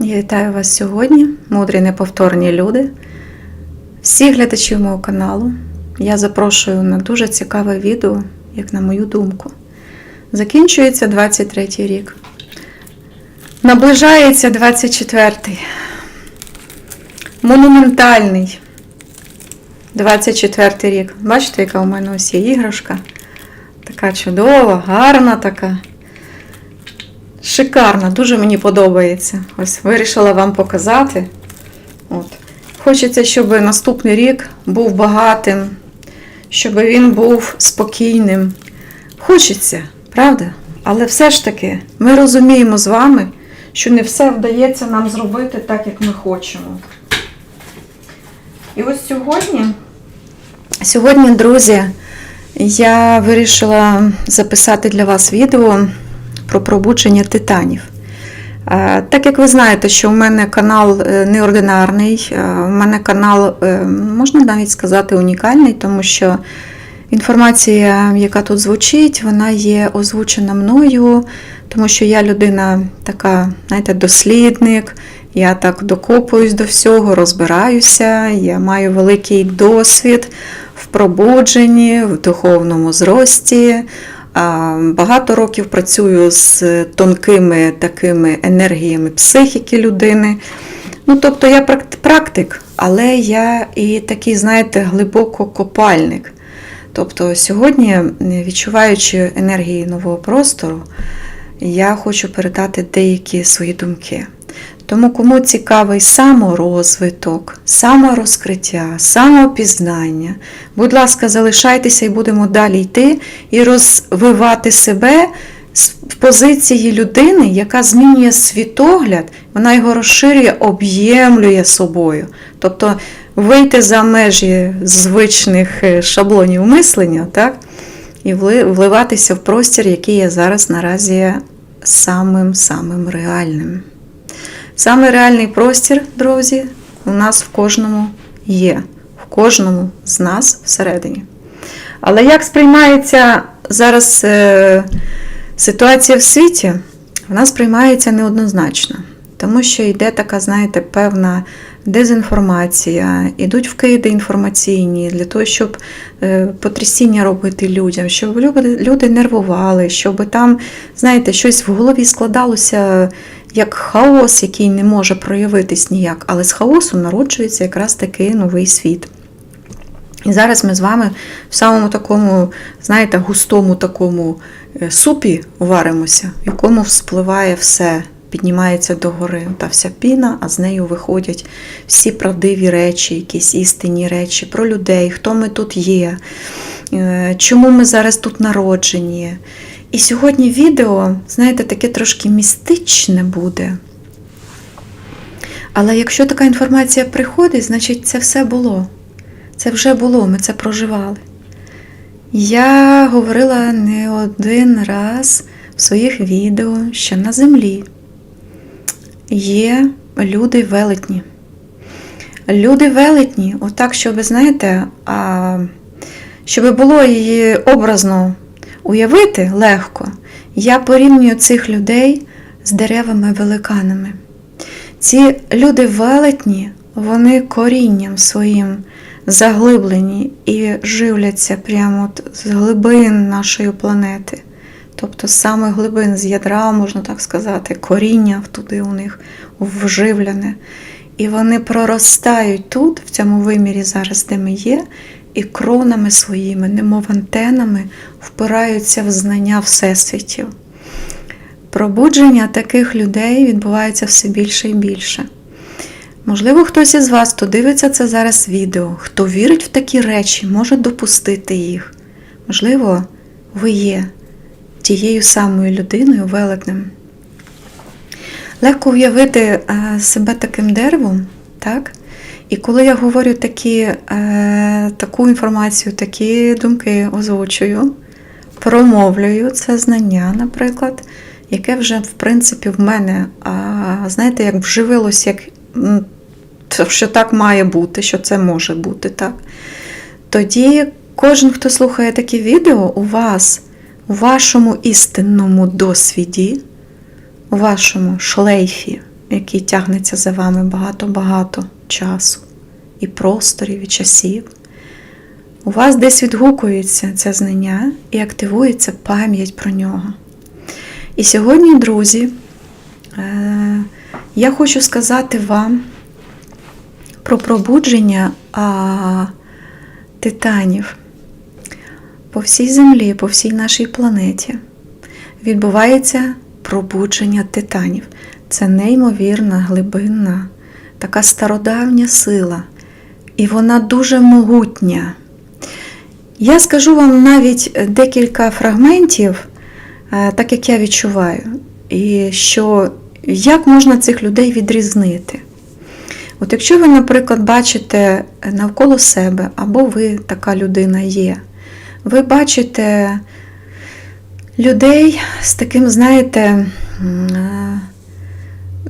Я вітаю вас сьогодні, мудрі неповторні люди, всі глядачі мого каналу. Я запрошую на дуже цікаве відео, як на мою думку. Закінчується 23 рік. Наближається 24-й. Монументальний 24 й рік. Бачите, яка у мене ось є іграшка? Така чудова, гарна така. Шикарна, дуже мені подобається. Ось вирішила вам показати. От. Хочеться, щоб наступний рік був багатим, щоб він був спокійним. Хочеться, правда? Але все ж таки ми розуміємо з вами, що не все вдається нам зробити так, як ми хочемо. І ось сьогодні, сьогодні, друзі, я вирішила записати для вас відео про пробудження титанів. Е, Так як ви знаєте, що у мене канал е, неординарний, е, у мене канал, можна навіть сказати, унікальний, тому що інформація, яка тут звучить, вона є озвучена мною, тому що я людина така, знаєте, дослідник, я так докопуюсь до всього, розбираюся, я маю великий досвід в пробудженні, в духовному зрості. Багато років працюю з тонкими такими енергіями психіки людини. Ну, тобто я практик, але я і такий, знаєте, глибоко копальник. Тобто сьогодні, відчуваючи енергії нового простору, я хочу передати деякі свої думки. Тому, кому цікавий саморозвиток, саморозкриття, самопізнання, будь ласка, залишайтеся і будемо далі йти і розвивати себе з позиції людини, яка змінює світогляд, вона його розширює, об'ємлює собою. Тобто вийти за межі звичних е, шаблонів мислення, так? і вливатися в простір, який є зараз наразі самим-самим реальним. Саме реальний простір, друзі, у нас в кожному є, в кожному з нас всередині. Але як сприймається зараз е, ситуація в світі, вона сприймається неоднозначно, тому що йде така, знаєте, певна дезінформація, ідуть вкиди інформаційні для того, щоб е, потрясіння робити людям, щоб люди, нервували, щоб там, знаєте, щось в голові складалося як хаос, який не може проявитись ніяк, але з хаосу народжується якраз такий новий світ. І зараз ми з вами в самому такому, знаєте, густому такому е, супі варимося, в якому вспливає все, піднімається догори та вся піна, а з нею виходять всі правдиві речі, якісь істинні речі про людей, хто ми тут є, е, чому ми зараз тут народжені. І сьогодні відео, знаєте, таке трошки містичне буде. Але якщо така інформація приходить, значить це все було. Це вже було, ми це проживали. Я говорила не один раз в своїх відео, що на землі є люди велетні. Люди велетні, отак, щоб, знаєте, а, щоб було її образно уявити легко, я порівнюю цих людей з деревами-великанами. Ці люди велетні, вони корінням своїм заглиблені і живляться прямо з глибин нашої планети. Тобто з самих глибин, з ядра, можна так сказати, коріння туди у них вживлене. І вони проростають тут, в цьому вимірі зараз, де ми є, і кронами своїми, немов антенами, впираються в знання всесвітів. Пробудження таких людей відбувається все більше і більше. Можливо, хтось із вас, хто дивиться це зараз відео, хто вірить в такі речі, може допустити їх. Можливо, ви є тією самою людиною, велетнем. Легко уявити е, себе таким деревом, так? І коли я говорю такі, е, таку інформацію, такі думки озвучую, промовлюю це знання, наприклад, яке вже, в принципі, в мене, знаєте, як вживилось, як, що так має бути, що це може бути, так? Тоді кожен, хто слухає такі відео, у вас, у вашому істинному досвіді, у вашому шлейфі який тягнеться за вами багато-багато часу і просторів, і часів. У вас десь відгукується це знання і активується пам'ять про нього. І сьогодні, друзі, е, я хочу сказати вам про пробудження титанів по всій землі, по всій нашій планеті. Відбувається пробудження титанів. Це неймовірна, глибинна, така стародавня сила. І вона дуже могутня. Я скажу вам навіть декілька фрагментів, е, так як я відчуваю, і що як можна цих людей відрізнити. От якщо ви, наприклад, бачите навколо себе, або ви така людина є, ви бачите людей з таким, знаєте,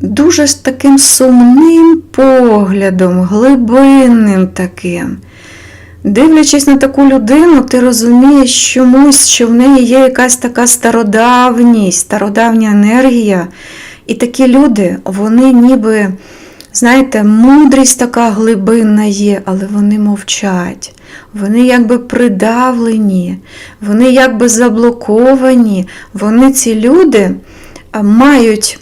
дуже з таким сумним поглядом, глибинним таким. Дивлячись на таку людину, ти розумієш чомусь, що в неї є якась така стародавність, стародавня енергія. І такі люди, вони ніби, знаєте, мудрість така глибинна є, але вони мовчать. Вони якби придавлені, вони якби заблоковані. Вони ці люди мають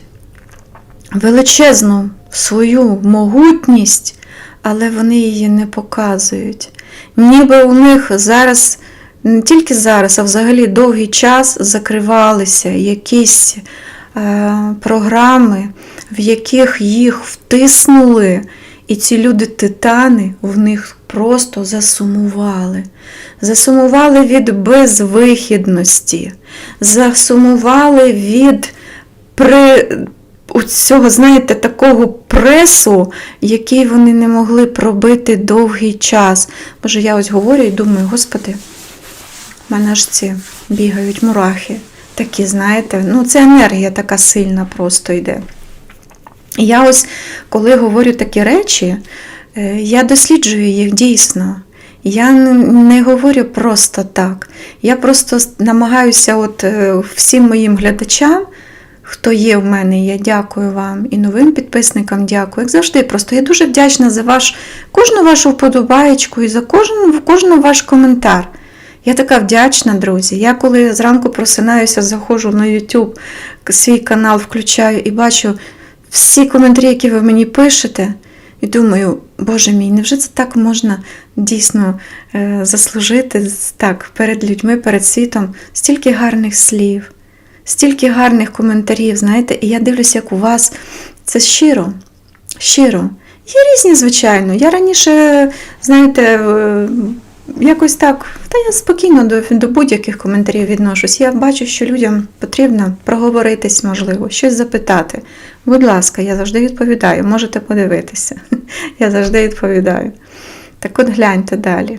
величезну свою могутність, але вони її не показують. Ніби у них зараз, не тільки зараз, а взагалі довгий час закривалися якісь е, програми, в яких їх втиснули, і ці люди-титани в них просто засумували. Засумували від безвихідності, засумували від при цього, знаєте, такого пресу, який вони не могли пробити довгий час. Боже, я ось говорю і думаю, Господи, в мене ж ці бігають мурахи. Такі, знаєте, ну це енергія така сильна просто йде. Я ось, коли говорю такі речі, е, я досліджую їх дійсно. Я не говорю просто так. Я просто намагаюся от е, всім моїм глядачам хто є в мене. Я дякую вам і новим підписникам дякую. Як завжди, просто я дуже вдячна за ваш, кожну вашу вподобаєчку і за кожен, кожен ваш коментар. Я така вдячна, друзі. Я коли зранку просинаюся, заходжу на YouTube, свій канал включаю і бачу всі коментарі, які ви мені пишете. І думаю, Боже мій, невже це так можна дійсно е, заслужити так, перед людьми, перед світом стільки гарних слів, стільки гарних коментарів, знаєте, і я дивлюся, як у вас це щиро, щиро. Є різні, звичайно. Я раніше, знаєте, якось так, та я спокійно до, до будь-яких коментарів відношусь. Я бачу, що людям потрібно проговоритись, можливо, щось запитати. Будь ласка, я завжди відповідаю, можете подивитися. Я завжди відповідаю. Так от гляньте далі.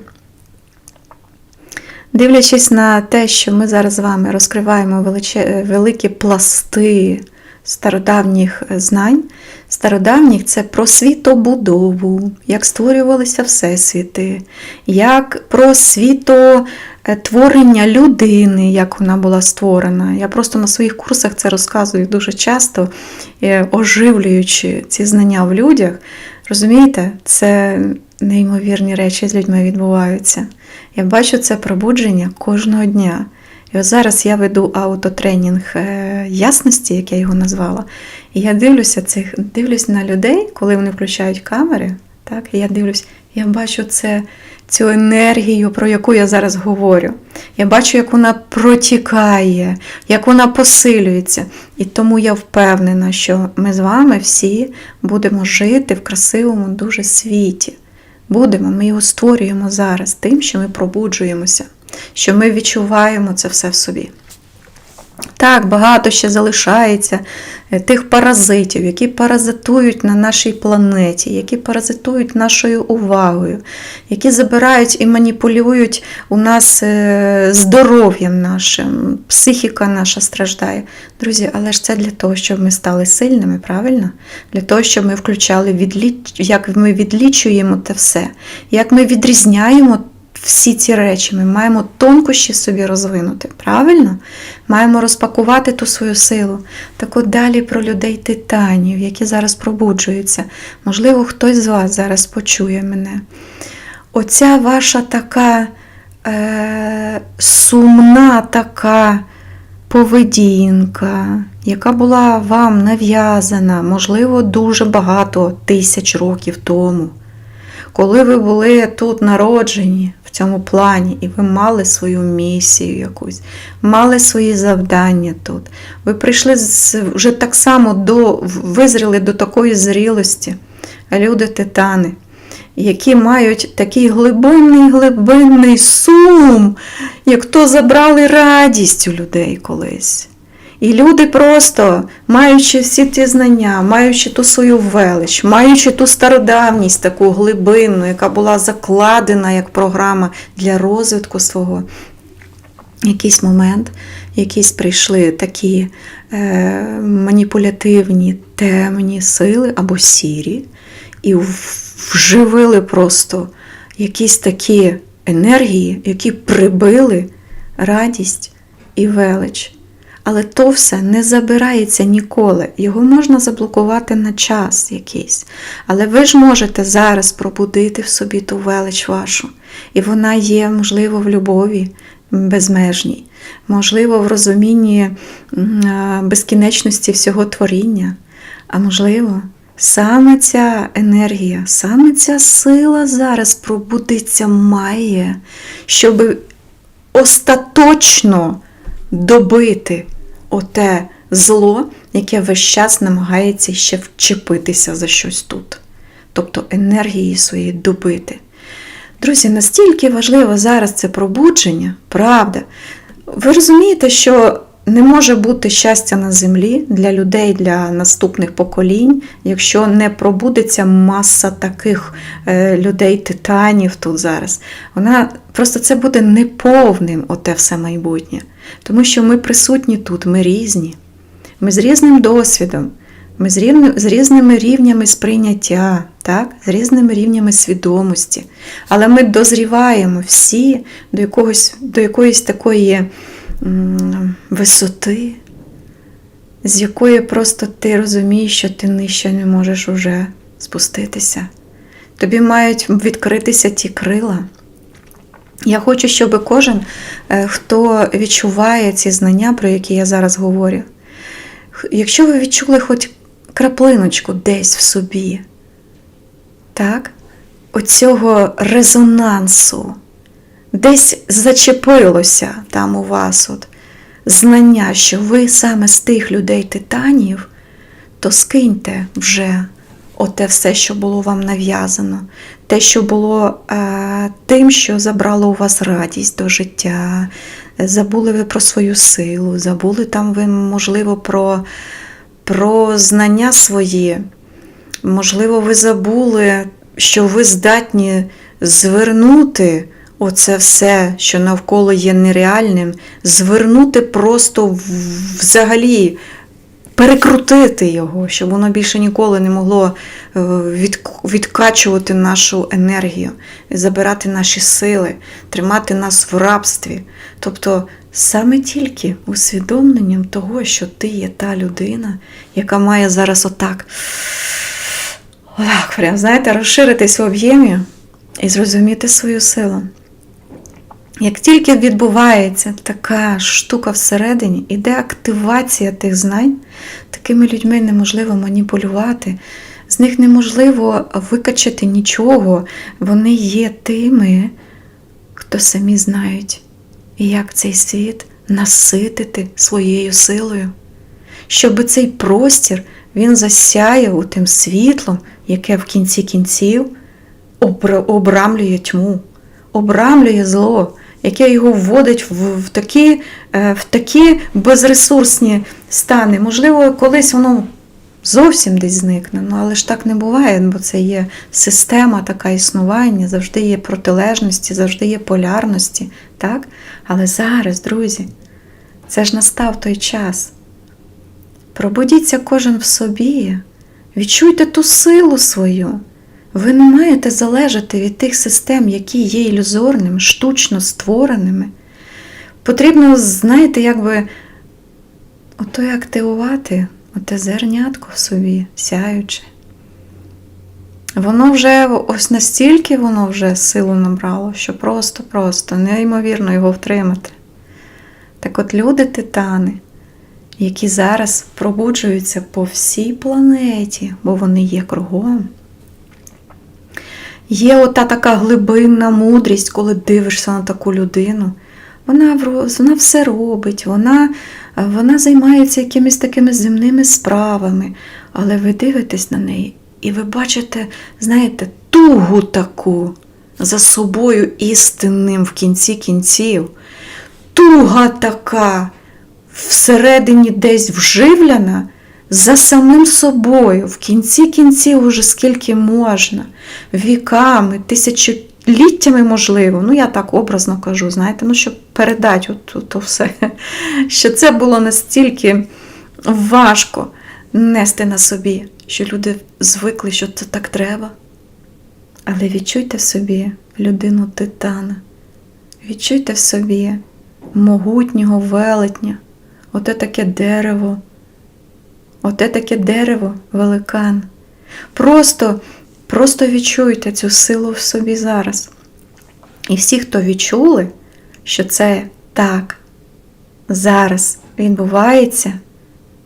Дивлячись на те, що ми зараз з вами розкриваємо величе... великі пласти стародавніх знань, стародавніх це про світобудову, як створювалися всесвіти, як про світотворення людини, як вона була створена. Я просто на своїх курсах це розказую дуже часто, е, оживлюючи ці знання в людях. Розумієте, це неймовірні речі з людьми відбуваються. Я бачу це пробудження кожного дня. І от зараз я веду аутотренінг е, ясності, як я його назвала. І я дивлюся цих, дивлюсь на людей, коли вони включають камери. Так, і я дивлюсь, я бачу це, цю енергію, про яку я зараз говорю. Я бачу, як вона протікає, як вона посилюється. І тому я впевнена, що ми з вами всі будемо жити в красивому дуже світі. Будемо, ми його створюємо зараз тим, що ми пробуджуємося, що ми відчуваємо це все в собі. Так, багато ще залишається е, тих паразитів, які паразитують на нашій планеті, які паразитують нашою увагою, які забирають і маніпулюють у нас е, здоров'ям нашим, психіка наша страждає. Друзі, але ж це для того, щоб ми стали сильними, правильно? Для того, щоб ми включали відліч... як ми відлічуємо те все, як ми відрізняємо всі ці речі. Ми маємо тонкощі собі розвинути. Правильно? Маємо розпакувати ту свою силу. Так от далі про людей титанів, які зараз пробуджуються. Можливо, хтось з вас зараз почує мене. Оця ваша така е, сумна така поведінка, яка була вам нав'язана, можливо, дуже багато тисяч років тому. Коли ви були тут народжені цьому плані, і ви мали свою місію якусь, мали свої завдання тут, ви прийшли вже так само до, визріли до такої зрілості, люди титани, які мають такий глибинний глибинний сум, як то забрали радість у людей колись. І люди просто, маючи всі ті знання, маючи ту свою велич, маючи ту стародавність, таку глибинну, яка була закладена як програма для розвитку свого, якийсь момент, якісь прийшли такі е, маніпулятивні темні сили або сірі, і вживили просто якісь такі енергії, які прибили радість і велич. Але то все не забирається ніколи. Його можна заблокувати на час якийсь. Але ви ж можете зараз пробудити в собі ту велич вашу. І вона є, можливо, в любові безмежній, можливо, в розумінні безкінечності всього творіння. А можливо, саме ця енергія, саме ця сила зараз пробудиться має, щоб остаточно добити оте зло, яке весь час намагається ще вчепитися за щось тут. Тобто енергії своєї добити. Друзі, настільки важливо зараз це пробудження, правда. Ви розумієте, що не може бути щастя на землі для людей, для наступних поколінь, якщо не пробудеться маса таких е, людей-титанів тут зараз. Вона просто це буде неповним, оте все майбутнє. Тому що ми присутні тут, ми різні, ми з різним досвідом, ми з, з різними рівнями сприйняття, так? з різними рівнями свідомості. Але ми дозріваємо всі до, якогось, до якоїсь такої висоти, з якої просто ти розумієш, що ти нижче не можеш уже спуститися. Тобі мають відкритися ті крила. Я хочу, щоб кожен, е, хто відчуває ці знання, про які я зараз говорю, якщо ви відчули хоч краплиночку десь в собі, так, оцього резонансу, десь зачепилося там у вас от знання, що ви саме з тих людей титанів, то скиньте вже оте все, що було вам нав'язано, те, що було е, тим, що забрало у вас радість до життя, забули ви про свою силу, забули там ви, можливо, про, про знання свої. Можливо, ви забули, що ви здатні звернути оце все, що навколо є нереальним, звернути просто взагалі, перекрутити його, щоб воно більше ніколи не могло е, відкачувати нашу енергію, забирати наші сили, тримати нас в рабстві. Тобто саме тільки усвідомленням того, що ти є та людина, яка має зараз отак, отак прям, знаєте, розширитись в об'ємі і зрозуміти свою силу. Як тільки відбувається така штука всередині, іде активація тих знань, такими людьми неможливо маніпулювати, з них неможливо викачати нічого. Вони є тими, хто самі знають, як цей світ наситити своєю силою, щоб цей простір він засяяв тим світлом, яке в кінці кінців обрамлює тьму, обрамлює зло яке його вводить в, такі, е, в такі безресурсні стани. Можливо, колись воно зовсім десь зникне, ну, але ж так не буває, бо це є система така існування, завжди є протилежності, завжди є полярності. так? Але зараз, друзі, це ж настав той час. Пробудіться кожен в собі, відчуйте ту силу свою. Ви не маєте залежати від тих систем, які є ілюзорними, штучно створеними. Потрібно, знаєте, якби ото і активувати оте зернятко в собі, сяюче. Воно вже ось настільки воно вже силу набрало, що просто-просто неймовірно його втримати. Так от люди титани, які зараз пробуджуються по всій планеті, бо вони є кругом. Є ота така глибинна мудрість, коли дивишся на таку людину. Вона, вона все робить, вона, вона займається якимись такими земними справами, але ви дивитесь на неї і ви бачите, знаєте, тугу таку за собою істинним в кінці кінців. Туга така всередині десь вживлена за самим собою, в кінці кінців уже скільки можна, віками, тисячоліттями можливо. Ну, я так образно кажу, знаєте, ну, щоб передати от, то все, що це було настільки важко нести на собі, що люди звикли, що це так треба. Але відчуйте собі людину титана, відчуйте в собі могутнього велетня, оте таке дерево, оте таке дерево, великан. Просто, просто відчуйте цю силу в собі зараз. І всі, хто відчули, що це так, зараз відбувається,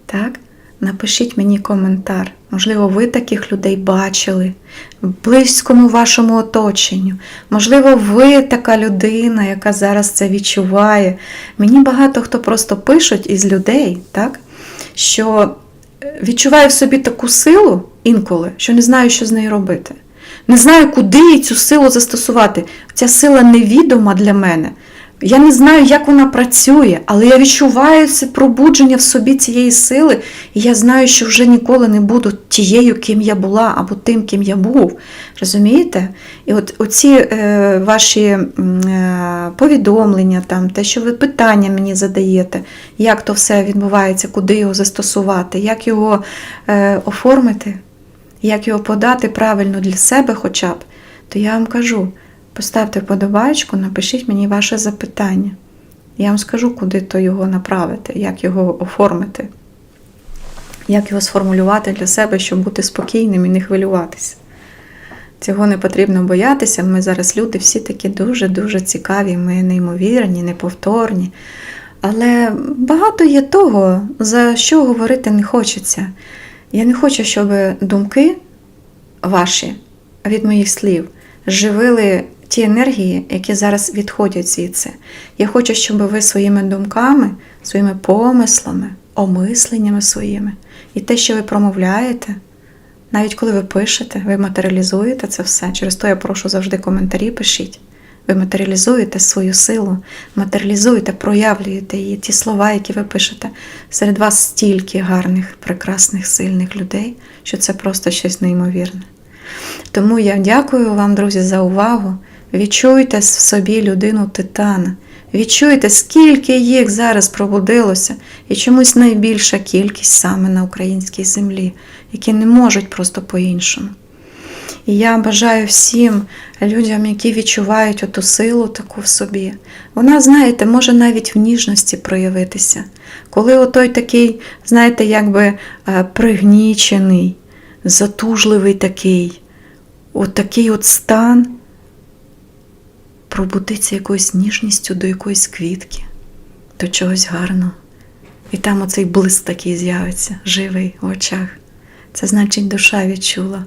так, напишіть мені коментар. Можливо, ви таких людей бачили в близькому вашому оточенню. Можливо, ви така людина, яка зараз це відчуває. Мені багато хто просто пишуть із людей, так, що відчуває в собі таку силу інколи, що не знаю, що з нею робити. Не знаю, куди цю силу застосувати. Ця сила невідома для мене. Я не знаю, як вона працює, але я відчуваю це пробудження в собі цієї сили, і я знаю, що вже ніколи не буду тією, ким я була, або тим, ким я був. Розумієте? І от оці е, ваші е, повідомлення, там, те, що ви питання мені задаєте, як то все відбувається, куди його застосувати, як його е, оформити, як його подати правильно для себе хоча б, то я вам кажу. Поставте вподобайку, напишіть мені ваше запитання. Я вам скажу, куди то його направити, як його оформити, як його сформулювати для себе, щоб бути спокійним і не хвилюватися. Цього не потрібно боятися. Ми зараз люди всі такі дуже-дуже цікаві, ми неймовірні, неповторні. Але багато є того, за що говорити не хочеться. Я не хочу, щоб думки ваші від моїх слів живили ті енергії, які зараз відходять звідси. Я хочу, щоб ви своїми думками, своїми помислами, омисленнями своїми і те, що ви промовляєте, навіть коли ви пишете, ви матеріалізуєте це все. Через то я прошу завжди коментарі пишіть. Ви матеріалізуєте свою силу, матеріалізуєте, проявлюєте її, ті слова, які ви пишете. Серед вас стільки гарних, прекрасних, сильних людей, що це просто щось неймовірне. Тому я дякую вам, друзі, за увагу. Відчуйте в собі людину титана. Відчуйте, скільки їх зараз пробудилося, і чомусь найбільша кількість саме на українській землі, які не можуть просто по-іншому. І я бажаю всім людям, які відчувають оту силу таку в собі. Вона, знаєте, може навіть в ніжності проявитися. Коли отой такий, знаєте, якби е, пригнічений, затужливий такий, от такий от стан пробудиться якоюсь ніжністю до якоїсь квітки, до чогось гарного. І там оцей блиск такий з'явиться, живий в очах. Це значить, душа відчула.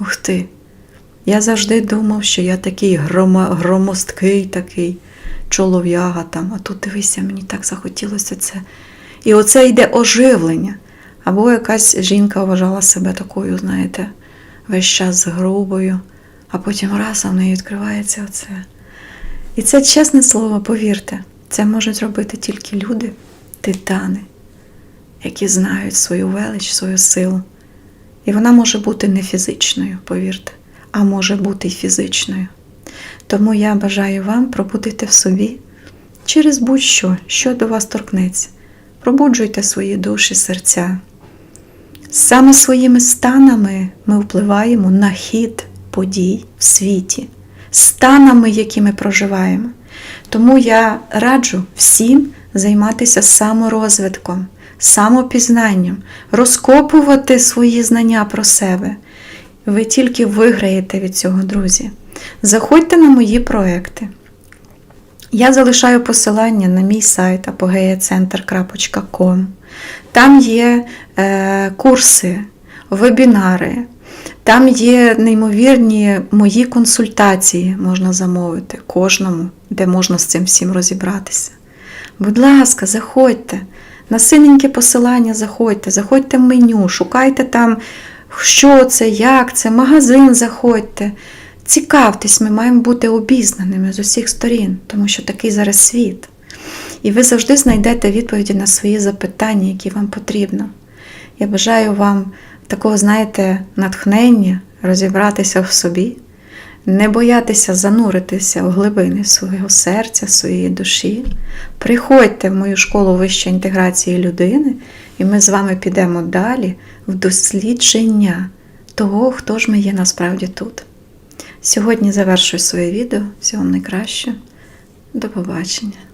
Ух ти! Я завжди думав, що я такий грома, громосткий такий чолов'яга там, а тут дивися, мені так захотілося це. І оце йде оживлення. Або якась жінка вважала себе такою, знаєте, весь час грубою, а потім раз а в неї відкривається оце. І це чесне слово, повірте, це можуть зробити тільки люди, титани, які знають свою велич, свою силу. І вона може бути не фізичною, повірте, а може бути й фізичною. Тому я бажаю вам пробудити в собі через будь-що, що до вас торкнеться. Пробуджуйте свої душі, серця. Саме своїми станами ми впливаємо на хід подій в світі, станами, які ми проживаємо. Тому я раджу всім займатися саморозвитком, самопізнанням, розкопувати свої знання про себе. Ви тільки виграєте від цього, друзі. Заходьте на мої проекти. Я залишаю посилання на мій сайт apogeacenter.com. Там є е, курси, вебінари, там є неймовірні мої консультації, можна замовити кожному, де можна з цим всім розібратися. Будь ласка, заходьте. На синеньке посилання заходьте, заходьте в меню, шукайте там, що це, як це, магазин заходьте. Цікавтесь, ми маємо бути обізнаними з усіх сторін, тому що такий зараз світ. І ви завжди знайдете відповіді на свої запитання, які вам потрібно. Я бажаю вам такого, знаєте, натхнення розібратися в собі, не боятися зануритися в глибини свого серця, своєї душі. Приходьте в мою школу вищої інтеграції людини, і ми з вами підемо далі в дослідження того, хто ж ми є насправді тут. Сьогодні завершую своє відео. Всього найкраще. До побачення.